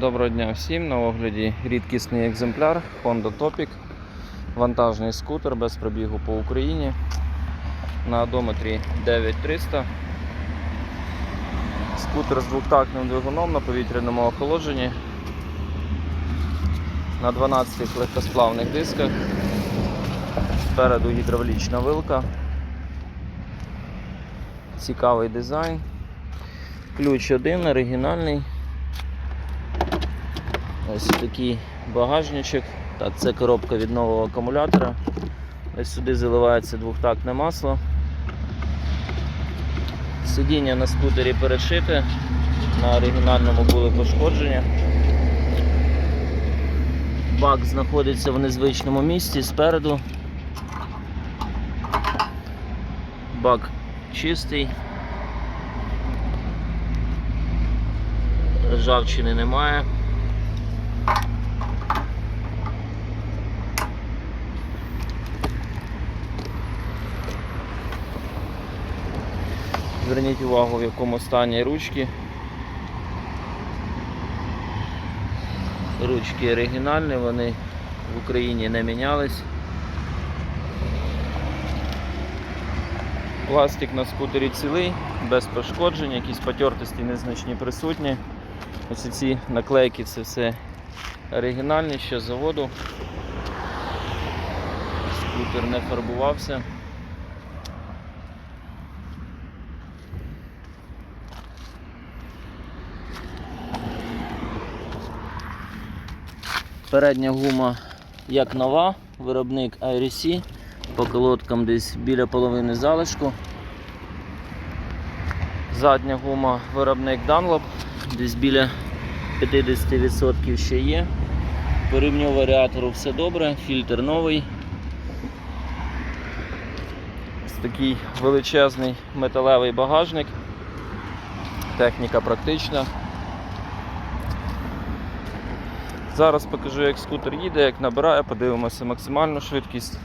Доброго дня всім. На огляді рідкісний екземпляр Honda Topic. Вантажний скутер без пробігу по Україні. На одометрі 9300. Скутер з двохтактним двигуном на повітряному охолодженні. На 12 легкосплавних дисках. Спереду гідравлічна вилка. Цікавий дизайн. Ключ один, оригінальний. Ось такий багажничок. Так, це коробка від нового акумулятора. Ось сюди заливається двохтактне масло. Сидіння на скутері перешите, на оригінальному були пошкодження. Бак знаходиться в незвичному місці спереду. Бак чистий. Ржавчини немає. Зверніть увагу, в якому стані ручки. Ручки оригінальні, вони в Україні не мінялись. Пластик на скутері цілий, без пошкоджень, якісь потертості незначні присутні. Ось ці наклейки це все оригінальні ще з заводу. Скутер не фарбувався. Передня гума як нова, виробник IRC, по колодкам десь біля половини залишку. Задня гума виробник Dunlop, десь біля 50% ще є. По варіатору все добре, фільтр новий. Ось такий величезний металевий багажник. Техніка практична. Зараз покажу, як скутер їде, як набирає, подивимося максимальну швидкість.